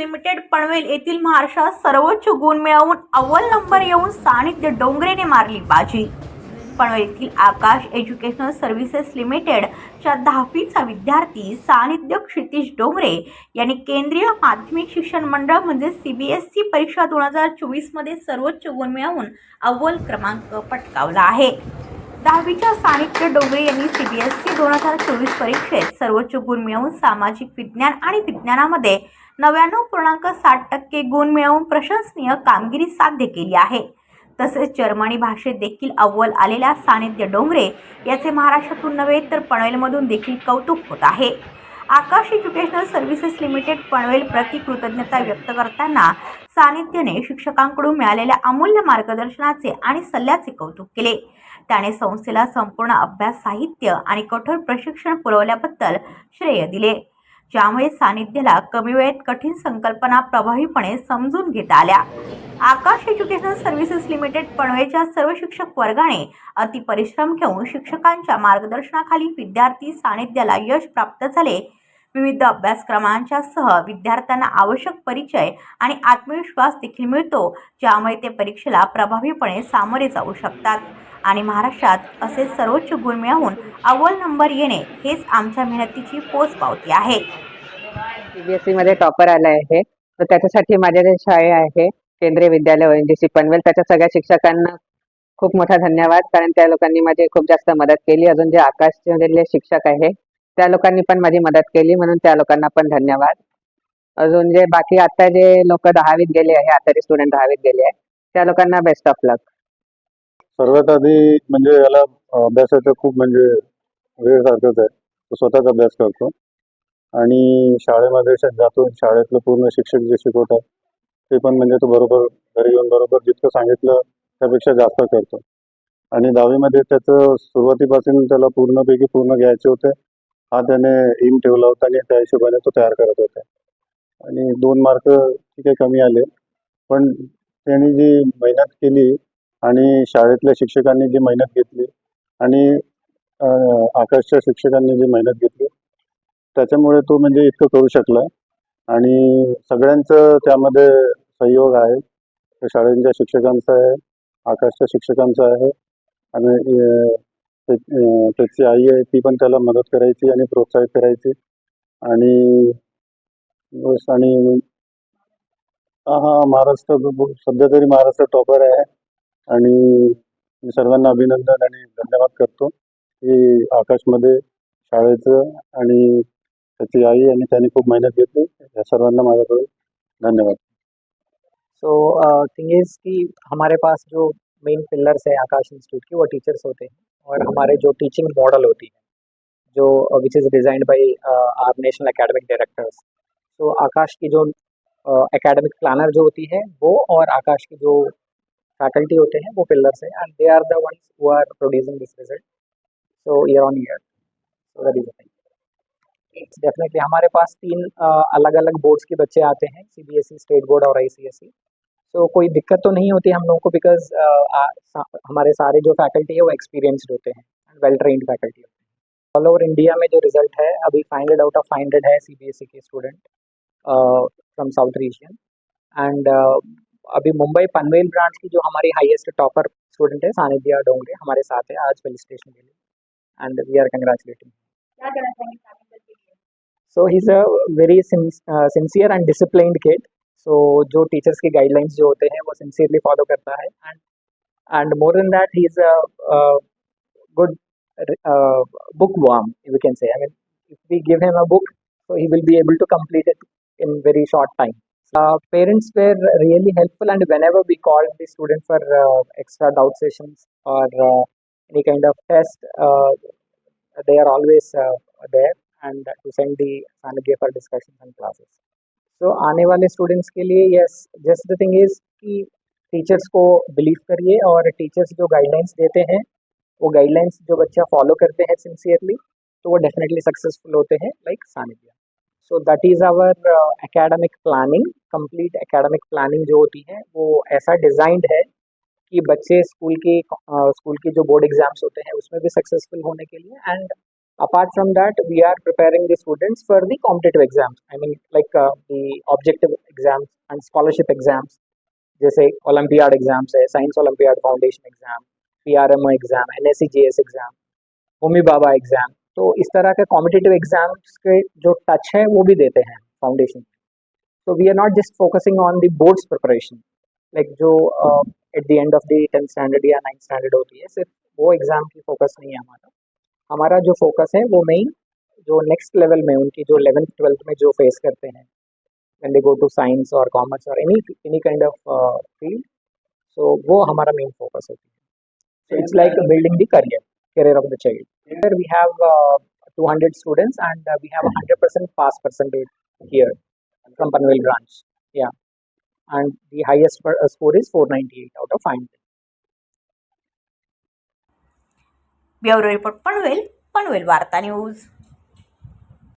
Limited Panvel येथील महाराष्ट्रात सर्वोच्च गुण मिळवून अव्वल नंबर येऊन सानिध्य डोंगरेने मारली बाजी. पनवेल येथील आकाश एज्युकेशनल सर्व्हिसेस लिमिटेडच्या दहावीचा विद्यार्थी सानिध्य क्षितिश डोंगरे यांनी केंद्रीय माध्यमिक शिक्षण मंडळ म्हणजे सी बी एस ई परीक्षा दोन हजार चोवीसमध्ये सर्वोच्च गुण मिळवून अव्वल क्रमांक पटकावला आहे. दहावीच्या सानिध्य डोंगरे यांनी सी बी एस सी दोन हजार चोवीस परीक्षेत सर्वोच्च गुण मिळवून सामाजिक विज्ञान आणि विज्ञानामध्ये नव्याण्णव पूर्णांक साठ टक्के गुण मिळवून प्रशंसनीय कामगिरी साध्य केली आहे. तसेच जर्मनी भाषेत देखील अव्वल आलेल्या सानिध्य डोंगरे याचे महाराष्ट्रातून नव्हे तर पनवेलमधून देखील कौतुक होत आहे. Aakash educational services limited Panvel प्रति कृतज्ञता व्यक्त करताना सानिध्यने शिक्षकांकडून मिळालेल्या अमूल्य मार्गदर्शनाचे आणि सल्ल्याचे कौतुक केले. त्याने संस्थेला संपूर्ण अभ्यास साहित्य आणि कठोर प्रशिक्षण पुरवल्याबद्दल श्रेय दिले. ज्यामुळे सानिध्यला कमी वेळेत कठीण संकल्पना प्रभावीपणे समजून घेता आल्या. आकाश एज्युकेशनल सर्व्हिसेस लिमिटेड पनवेलच्या सर्व शिक्षक वर्गाने अतिपरिश्रम घेऊन शिक्षकांच्या मार्गदर्शनाखाली विद्यार्थी सानिध्याला यश प्राप्त झाले. विविध अभ्यासक्रमांच्या सह विद्यार्थ्यांना आवश्यक परिचय आणि आत्मविश्वास देखील मिळतो ज्यामुळे ते परीक्षेला प्रभावीपणे सामोरे जाऊ शकतात. आणि महाराष्ट्रात असे सर्वोच्च गुण मिळवून अव्वल नंबर येणे हेच आमच्या मेहनतीची पोचपावती आहे. सीबीएसई मध्ये टॉपर आला आहे तर त्याच्यासाठी माझ्या जे शाळे आहे केंद्रीय विद्यालय ओएनजीसी पनवेल त्याच्या सगळ्या शिक्षकांना खूप मोठा धन्यवाद. कारण त्या लोकांनी माझी खूप जास्त मदत केली. अजून जे आकाशमधले शिक्षक आहे त्या लोकांनी पण माझी मदत केली म्हणून त्या लोकांना पण धन्यवाद. अजून जे बाकी आता जे लोक दहावीत गेले आहे आता स्टुडंट दहावीत गेले आहे त्या लोकांना बेस्ट ऑफ लक सर्वात आधी म्हणजे याला अभ्यासाचं खूप म्हणजे वेळ सारखंच आहे. तो स्वतःच अभ्यास करतो. आणि शाळेमध्ये जातो. शाळेतलं पूर्ण शिक्षक जे शिकवतात ते पण म्हणजे तो बरोबर घरी येऊन बरोबर जितकं सांगितलं त्यापेक्षा जास्त करतो. आणि दहावीमध्ये त्याचं सुरुवातीपासून त्याला पूर्णपैकी पूर्ण घ्यायचे होते. हा त्याने एम ठेवला होता आणि त्या हिशोबाने तो तयार करत होता. आणि दोन मार्क ठीक आहे कमी आले. पण त्यांनी जी मेहनत केली आणि शाळेतल्या शिक्षकांनी जी मेहनत घेतली आणि आकाशच्या शिक्षकांनी जी मेहनत घेतली त्याच्यामुळे तो म्हणजे इतकं करू शकला. आणि सगळ्यांचं त्यामध्ये सहयोग आहे. शाळेच्या शिक्षकांचा आहे आकाशच्या शिक्षकांचा आहे आणि त्याची आई आहे ती पण त्याला मदत करायची आणि प्रोत्साहित करायची. आणि बस आणि हा हा महाराष्ट्र सध्या तरी महाराष्ट्र टॉपर आहे. आणि मी सर्वांना अभिनंदन आणि धन्यवाद करतो. की आकाशमध्ये शाळेचं आणि त्याची आई आणि त्याने खूप मेहनत घेतली. या सर्वांना माझ्याकडून धन्यवाद. सो थिंग इज की हमारे पास जो मेन पिलर्स है आकाश इंस्टीट्यूट के वो टीचर्स होते हैं. और हमारे जो टीचिंग मॉडल होती है जो which is designed by our national academic directors तो आकाश की जो uh, एकेडमिक प्लानर जो होती है वो और आकाश की जो फैकल्टी होते हैं वो पिलर्स है and they are the ones who are producing this result so year on year so that is the definitely हमारे पास तीन अलग अलग बोर्ड्स के बच्चे आते हैं C B S E state board और I C S E ICSE तो कोई दिक्कत तो नहीं होती हम लोगों को बिकॉज हमारे सारे जो फैकल्टी है वो एक्सपीरियंस्ड होते हैं वेल ट्रेन्ड फैकल्टी होते हैं। ऑल ओवर इंडिया में जो रिजल्ट है अभी five hundred out of five hundred है CBSE K student from south region and अभी मुंबई पनवेल ब्रांच की जो हमारी हाईएस्ट टॉपर स्टूडेंट है सानिध्या डोंगरे हमारे साथ है आज फेलिसिटेशन के लिए and we are congratulating so he is a very sincere and disciplined kid so जो टीचर्स के गाइडलाइंस जो होते हैं वो सिंसियरली फॉलो करता है and and more than that he is a good book worm we can say i mean if we give him a book so he will be able to complete it in very short time uh, parents were really helpful and whenever we called the student for uh, extra doubt sessions or uh, any kind of test uh, they are always uh, there and to send the sanidhya for discussions and classes So, आने वाले students के लिए yes just the thing is कि teachers को believe करिए और teachers जो guidelines देते हैं, वो गाइडलाइंस जो बच्चा फॉलो करते हैं सिंसियरली तो वो डेफिनेटली सक्सेसफुल होते हैं like Sannidhya so that is our academic planning complete academic planning जो होती है, वो ऐसा डिज़ाइंड है कि बच्चे स्कूल की स्कूल के जो बोर्ड एग्ज़ाम्स होते हैं, उसमें भी सक्सेसफुल होने के लिए and apart from that we are preparing the students for the competitive exams i mean like uh, the objective exams and scholarship exams जैसे ओलंपियाड एग्जाम्स है science olympiad foundation exam P R M exam N S C G S exam Homi Bhabha exam तो इस तरह के competitive exams के जो touch है वो भी देते हैं foundation so we are not just focusing on the boards preparation like जो uh, at the end of the 10th standard या 9th standard होती है सिर्फ वो एग्जाम की फोकस नहीं है हमारा हमारा जो फोकस है वो मेन जो नेक्स्ट लेवल में उनकी जो 11th 12th में जो फेस करते हैं when they go to science or commerce or any any kind of uh, field so वो हमारा मेन फोकस होती है so it's like building the career career of the child here we have uh, 200 students and uh, we have a 100% pass percentage here from Panvel branch. Yeah. And the highest per, uh, score is 498 out of 500. Bureau report Panvel Panvel Varta news